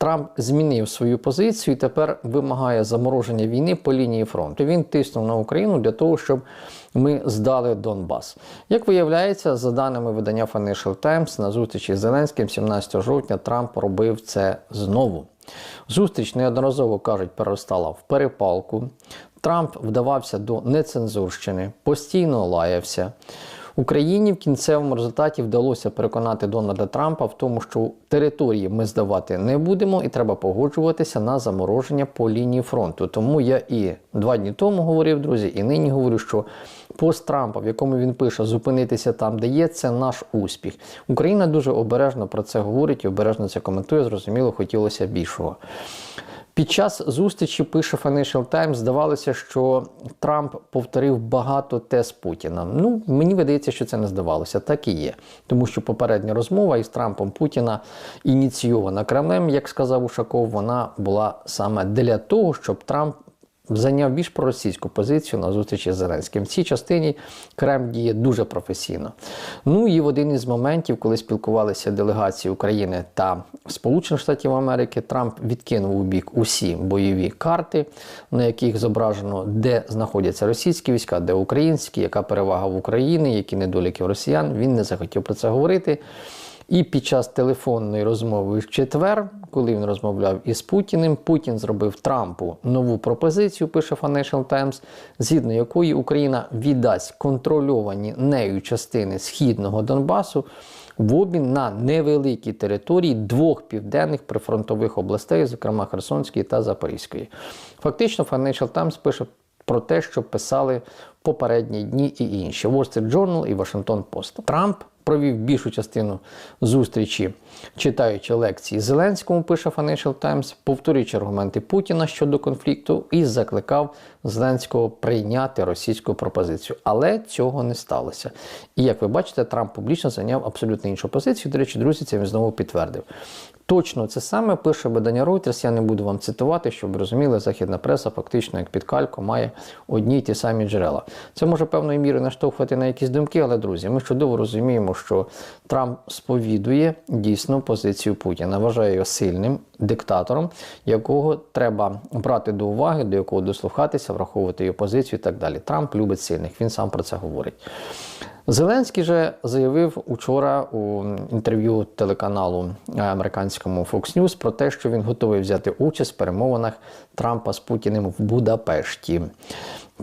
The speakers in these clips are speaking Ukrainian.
Трамп змінив свою позицію і тепер вимагає замороження війни по лінії фронту. Він тиснув на Україну для того, щоб ми здали Донбас. Як виявляється, за даними видання Financial Times, на зустрічі з Зеленським 17 жовтня Трамп робив це знову. Зустріч неодноразово кажуть переростала в перепалку. Трамп вдавався до нецензурщини, постійно лаявся. Україні в кінцевому результаті вдалося переконати Дональда Трампа в тому, що території ми здавати не будемо, і треба погоджуватися на замороження по лінії фронту. Тому я і два дні тому говорив, друзі, і нині говорю, що пост Трампа, в якому він пише зупинитися там, де є, це наш успіх. Україна дуже обережно про це говорить і обережно це коментує. Зрозуміло, хотілося більшого. Під час зустрічі пише Financial Times, здавалося, що Трамп повторив багато тез Путіна. Ну, мені видається, що це не здавалося. Так і є. Тому що попередня розмова із Трампом Путіна ініційована Кремлем, як сказав Ушаков, вона була саме для того, щоб Трамп зайняв більш проросійську позицію на зустрічі з Зеленським. В цій частині Кремль діє дуже професійно. Ну і в один із моментів, коли спілкувалися делегації України та Сполучених Штатів Америки, Трамп відкинув у бік усі бойові карти, на яких зображено, де знаходяться російські війська, де українські, яка перевага в Україні, які недоліки в росіян. Він не захотів про це говорити. І під час телефонної розмови в четвер, коли він розмовляв із Путіним, Путін зробив Трампу нову пропозицію, пише Financial Times, згідно якої Україна віддасть контрольовані нею частини східного Донбасу в обмін на невеликі території двох південних прифронтових областей, зокрема Херсонської та Запорізької. Фактично, Financial Times пише про те, що писали попередні дні і інші Wall Street Journal і Washington Post. Трамп провів більшу частину зустрічі, читаючи лекції Зеленському, пише Financial Times, повторюючи аргументи Путіна щодо конфлікту і закликав Зеленського прийняти російську пропозицію. Але цього не сталося. І як ви бачите, Трамп публічно зайняв абсолютно іншу позицію. До речі, друзі, це він знову підтвердив. Точно це саме пише видання Reuters, Я не буду вам цитувати, щоб розуміли, західна преса фактично як під Калько має одні й ті самі джерела. Це може певною мірою наштовхувати на якісь думки, але друзі, ми чудово розуміємо, що Трамп сповідує дійсно позицію Путіна. Вважає його сильним диктатором, якого треба брати до уваги, до якого дослухатися, враховувати його позицію і так далі. Трамп любить сильних, він сам про це говорить. Зеленський же заявив учора у інтерв'ю телеканалу американському Fox News про те, що він готовий взяти участь в перемовинах Трампа з Путіним в Будапешті.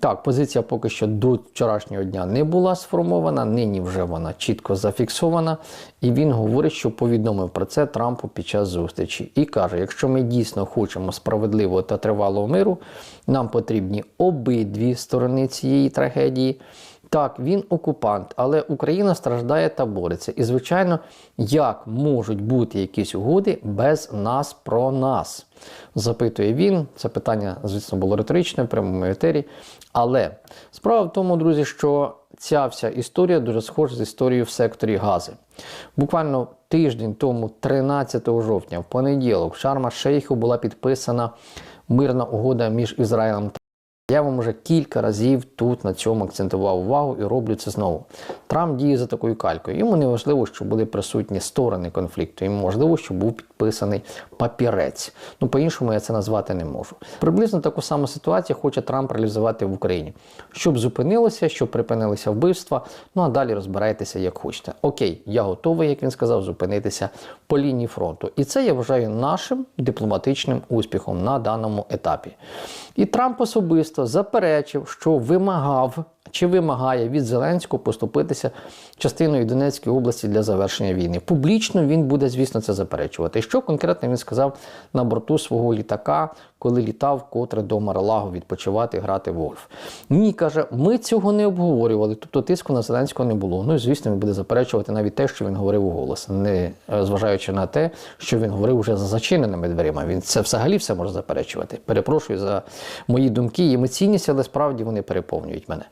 Так, позиція поки що до вчорашнього дня не була сформована, нині вже вона чітко зафіксована, і він говорить, що повідомив про це Трампу під час зустрічі. І каже: якщо ми дійсно хочемо справедливого та тривалого миру, нам потрібні обидві сторони цієї трагедії. Так, він окупант, але Україна страждає та бореться. І, звичайно, як можуть бути якісь угоди без нас про нас? Запитує він. Це питання, звісно, було риторичне в прямому етері. Але справа в тому, друзі, що ця вся історія дуже схожа з історією в секторі гази. Буквально тиждень тому, 13 жовтня, в понеділок, в Шарма Шейху була підписана мирна угода між Ізраїлем та. Я вам вже кілька разів тут на цьому акцентував увагу і роблю це знову. Трамп діє за такою калькою. Йому не важливо, щоб були присутні сторони конфлікту. Йому важливо, щоб був підписаний папірець. Ну, по-іншому я це назвати не можу. Приблизно таку саму ситуацію хоче Трамп реалізувати в Україні, щоб зупинилося, щоб припинилися вбивства. Ну а далі розбирайтеся, як хочете. Окей, я готовий, як він сказав, зупинитися по лінії фронту. І це я вважаю нашим дипломатичним успіхом на даному етапі. І Трамп особисто заперечив, що вимагав чи вимагає від Зеленського поступитися частиною Донецької області для завершення війни. Публічно він буде, звісно, це заперечувати. Що конкретно він сказав на борту свого літака, коли літав котре до Маралагу відпочивати, грати в гольф? Ні, каже, ми цього не обговорювали, тобто тиску на Зеленського не було. Ну і звісно, він буде заперечувати навіть те, що він говорив у голос, не е, зважаючи на те, що він говорив вже за зачиненими дверима. Він це взагалі все може заперечувати. Перепрошую за мої думки і емоційність, але справді вони переповнюють мене.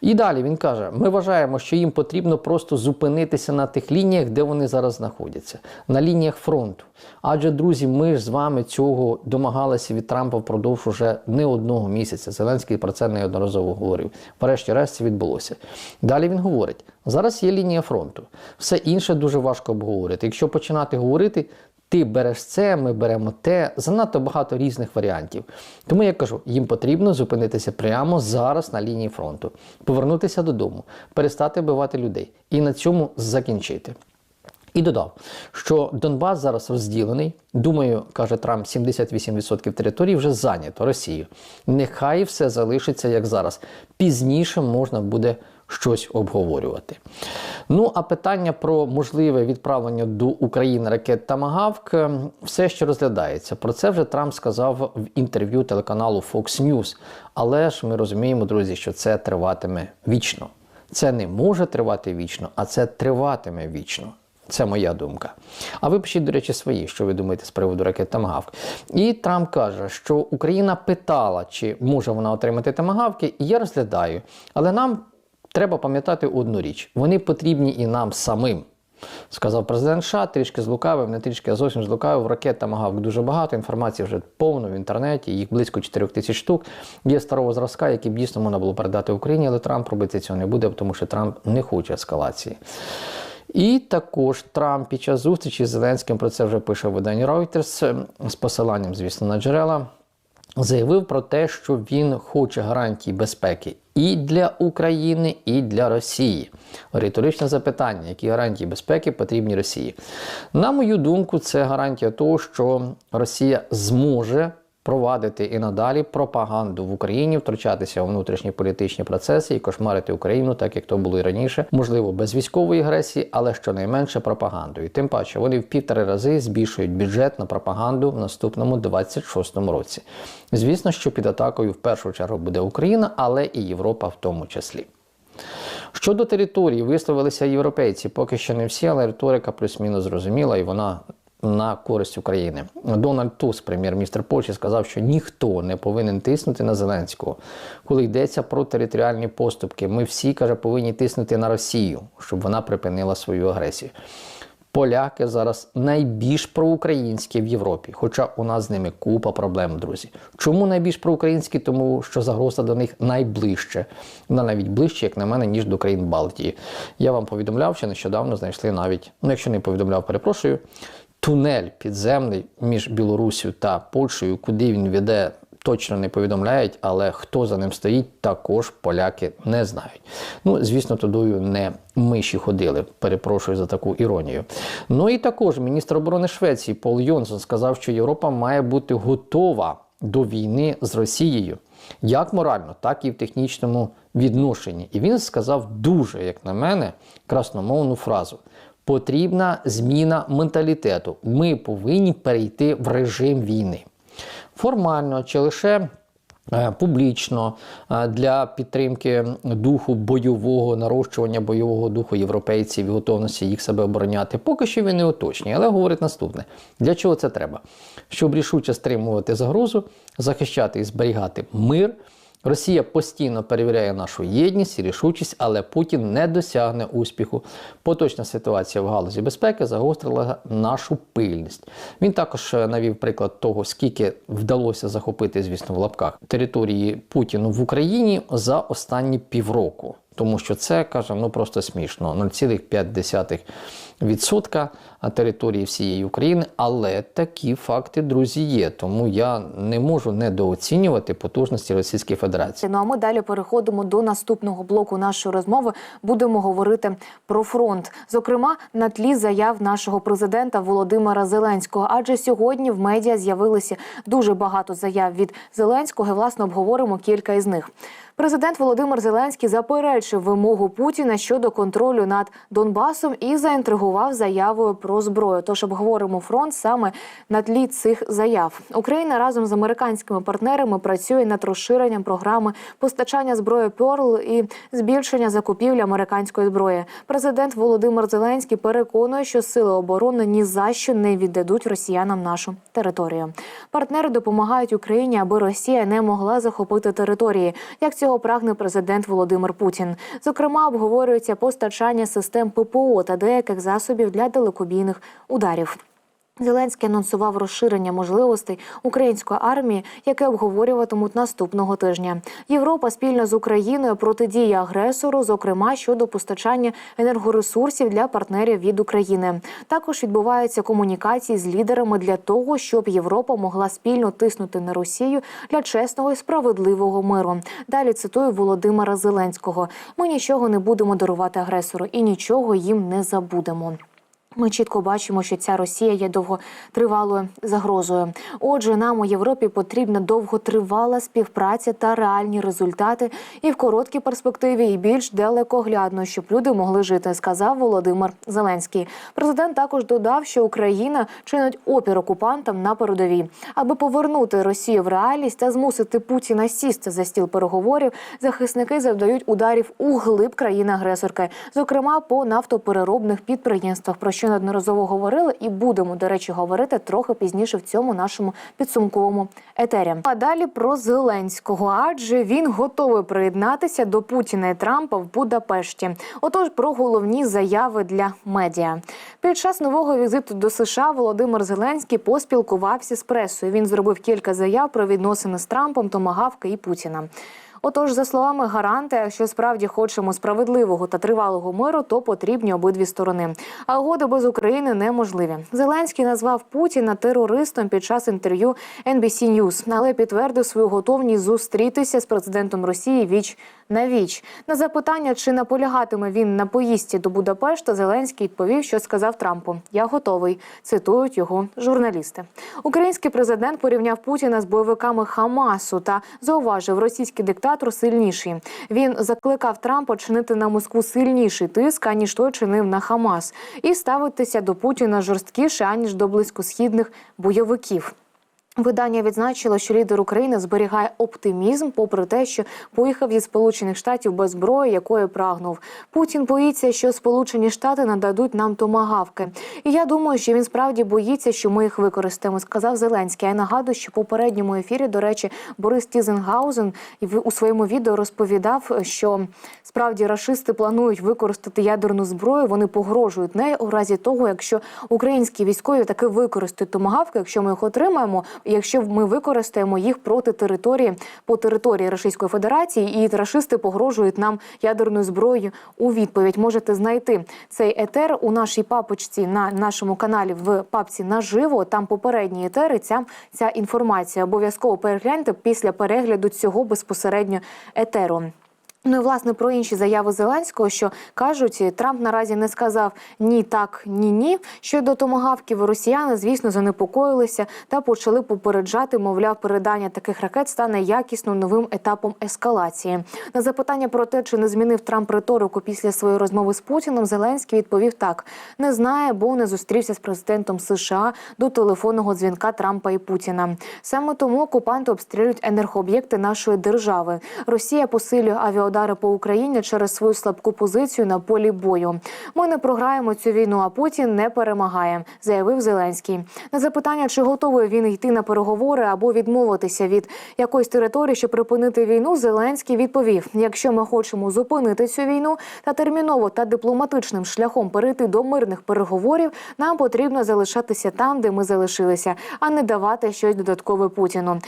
І далі він каже: ми вважаємо, що їм потрібно просто зупинитися на тих лініях, де вони зараз знаходяться, на лініях фронту. Адже, друзі, ми ж з вами цього домагалися від Трампа впродовж уже не одного місяця. Зеленський про це неодноразово говорив. Врешті-решт це відбулося. Далі він говорить: зараз є лінія фронту. Все інше дуже важко обговорити. Якщо починати говорити, Ти береш це, ми беремо те. Занадто багато різних варіантів. Тому я кажу, їм потрібно зупинитися прямо зараз на лінії фронту, повернутися додому, перестати вбивати людей і на цьому закінчити. І додав, що Донбас зараз розділений. Думаю, каже Трамп, 78% території вже зайнято Росією. Нехай все залишиться як зараз. Пізніше можна буде щось обговорювати. Ну а питання про можливе відправлення до України ракет Тамагавк все ще розглядається. Про це вже Трамп сказав в інтерв'ю телеканалу Fox News. Але ж ми розуміємо, друзі, що це триватиме вічно. Це не може тривати вічно, а це триватиме вічно. Це моя думка. А ви пишіть, до речі, свої, що ви думаєте з приводу ракет Тамагавк. І Трамп каже, що Україна питала, чи може вона отримати тамагавки, і я розглядаю. Але нам треба пам'ятати одну річ: вони потрібні і нам самим. Сказав президент США, трішки злукавив, не трішки, а зовсім злукавив. Ракет Тамагавк дуже багато, інформації вже повно в інтернеті, їх близько 4 тисяч штук. Є старого зразка, які б дійсно можна було передати Україні, але Трамп робити цього не буде, тому що Трамп не хоче ескалації. І також Трамп під час зустрічі з Зеленським про це вже пише видання Reuters з посиланням, звісно, на джерела. Заявив про те, що він хоче гарантій безпеки і для України, і для Росії. Риторичне запитання, які гарантії безпеки потрібні Росії. На мою думку, це гарантія того, що Росія зможе провадити і надалі пропаганду в Україні, втручатися у внутрішні політичні процеси і кошмарити Україну, так як то було і раніше, можливо, без військової агресії, але щонайменше пропагандою. Тим паче вони в півтори рази збільшують бюджет на пропаганду в наступному 26-му році. Звісно, що під атакою в першу чергу буде Україна, але і Європа в тому числі. Щодо території, висловилися європейці, поки що не всі, але риторика плюс-мінус зрозуміла, і вона на користь України. Дональд Туск, прем'єр-міністр Польщі, сказав, що ніхто не повинен тиснути на Зеленського, коли йдеться про територіальні поступки. Ми всі каже, повинні тиснути на Росію, щоб вона припинила свою агресію. Поляки зараз найбільш проукраїнські в Європі, хоча у нас з ними купа проблем, друзі. Чому найбільш проукраїнські? Тому що загроза до них найближче. Вона навіть ближче, як на мене, ніж до країн Балтії. Я вам повідомляв, що нещодавно знайшли навіть, ну якщо не повідомляв, перепрошую, тунель підземний між Білорусію та Польщею, куди він веде. Точно не повідомляють, але хто за ним стоїть, також поляки не знають. Ну, звісно, тудою не миші ходили. Перепрошую за таку іронію. Ну і також міністр оборони Швеції Пол Йонсон сказав, що Європа має бути готова до війни з Росією, як морально, так і в технічному відношенні. І він сказав дуже, як на мене, красномовну фразу. Потрібна зміна менталітету. Ми повинні перейти в режим війни. Формально чи лише е, публічно е, для підтримки духу бойового нарощування бойового духу європейців і готовності їх себе обороняти, поки що він не уточнює, але говорить наступне: для чого це треба? Щоб рішуче стримувати загрозу, захищати і зберігати мир. Росія постійно перевіряє нашу єдність і рішучість, але Путін не досягне успіху. Поточна ситуація в галузі безпеки загострила нашу пильність. Він також е, навів приклад того, скільки вдалося захопити, звісно, в лапках території Путіну в Україні за останні півроку. Тому що це каже, ну просто смішно: 0,5% території всієї України. Але такі факти, друзі, є. Тому я не можу недооцінювати потужності Російської Федерації. Ну а ми далі переходимо до наступного блоку нашої розмови. Будемо говорити про фронт, зокрема на тлі заяв нашого президента Володимира Зеленського. Адже сьогодні в медіа з'явилося дуже багато заяв від Зеленського. і, Власне, обговоримо кілька із них. Президент Володимир Зеленський заперечив вимогу Путіна щодо контролю над Донбасом і заінтригував заявою про зброю. Тож обговоримо фронт саме на тлі цих заяв. Україна разом з американськими партнерами працює над розширенням програми постачання зброї Перл і збільшення закупівлі американської зброї. Президент Володимир Зеленський переконує, що сили оборони ні за що не віддадуть росіянам нашу територію. Партнери допомагають Україні, аби Росія не могла захопити території. Як цього прагне президент Володимир Путін. Зокрема, обговорюється постачання систем ППО та деяких засобів для далекобійних ударів. Зеленський анонсував розширення можливостей української армії, яке обговорюватимуть наступного тижня. Європа спільно з Україною протидіє агресору, зокрема щодо постачання енергоресурсів для партнерів від України. Також відбуваються комунікації з лідерами для того, щоб Європа могла спільно тиснути на Росію для чесного і справедливого миру. Далі цитую Володимира Зеленського: ми нічого не будемо дарувати агресору і нічого їм не забудемо. Ми чітко бачимо, що ця Росія є довготривалою загрозою. Отже, нам у Європі потрібна довготривала співпраця та реальні результати і в короткій перспективі, і більш далекоглядно, щоб люди могли жити, сказав Володимир Зеленський. Президент також додав, що Україна чинить опір окупантам на передовій, аби повернути Росію в реальність та змусити Путіна сісти за стіл переговорів. Захисники завдають ударів у глиб країни-агресорки, зокрема по нафтопереробних підприємствах, про що неодноразово говорили, і будемо, до речі, говорити трохи пізніше в цьому нашому підсумковому етері. А далі про Зеленського, адже він готовий приєднатися до Путіна і Трампа в Будапешті. Отож, про головні заяви для медіа під час нового візиту до США Володимир Зеленський поспілкувався з пресою. Він зробив кілька заяв про відносини з Трампом, Томагавка і Путіна. Отож, за словами гаранта, якщо справді хочемо справедливого та тривалого миру, то потрібні обидві сторони. А угоди без України неможливі. Зеленський назвав Путіна терористом під час інтерв'ю NBC News, але підтвердив свою готовність зустрітися з президентом Росії віч на віч. На запитання, чи наполягатиме він на поїздці до Будапешта, Зеленський відповів, що сказав Трампу: Я готовий. Цитують його журналісти. Український президент порівняв Путіна з бойовиками Хамасу та зауважив, російський диктатор сильніший. Він закликав Трампа чинити на Москву сильніший тиск, аніж той чинив на Хамас, і ставитися до Путіна жорсткіше аніж до близькосхідних бойовиків. Видання відзначило, що лідер України зберігає оптимізм, попри те, що поїхав зі Сполучених Штатів без зброї, якої прагнув. Путін боїться, що Сполучені Штати нададуть нам томагавки. І я думаю, що він справді боїться, що ми їх використаємо. Сказав Зеленський. Я нагадую, що в попередньому ефірі, до речі, Борис Тізенгаузен у своєму відео розповідав, що справді рашисти планують використати ядерну зброю. Вони погрожують нею у разі того, якщо українські військові таки використають томагавки, якщо ми їх отримаємо, якщо ми використаємо їх проти території по території Російської Федерації, і рашисти погрожують нам ядерною зброєю у відповідь. Можете знайти цей етер у нашій папочці на нашому каналі в папці наживо. Там попередні етери. Ця ця інформація обов'язково перегляньте після перегляду цього безпосередньо етеру. Ну і власне про інші заяви Зеленського, що кажуть, Трамп наразі не сказав ні так, ні ні. Щодо томагавків росіяни, звісно, занепокоїлися та почали попереджати, мовляв, передання таких ракет стане якісно новим етапом ескалації. На запитання про те, чи не змінив Трамп риторику після своєї розмови з Путіним, Зеленський відповів так: не знає, бо не зустрівся з президентом США до телефонного дзвінка Трампа і Путіна. Саме тому окупанти обстрілюють енергооб'єкти нашої держави. Росія посилює авіаудари по Україні через свою слабку позицію на полі бою. Ми не програємо цю війну, а Путін не перемагає, заявив Зеленський. На запитання, чи готовий він йти на переговори або відмовитися від якоїсь території, щоб припинити війну, Зеленський відповів: якщо ми хочемо зупинити цю війну та терміново та дипломатичним шляхом перейти до мирних переговорів, нам потрібно залишатися там, де ми залишилися, а не давати щось додаткове Путіну.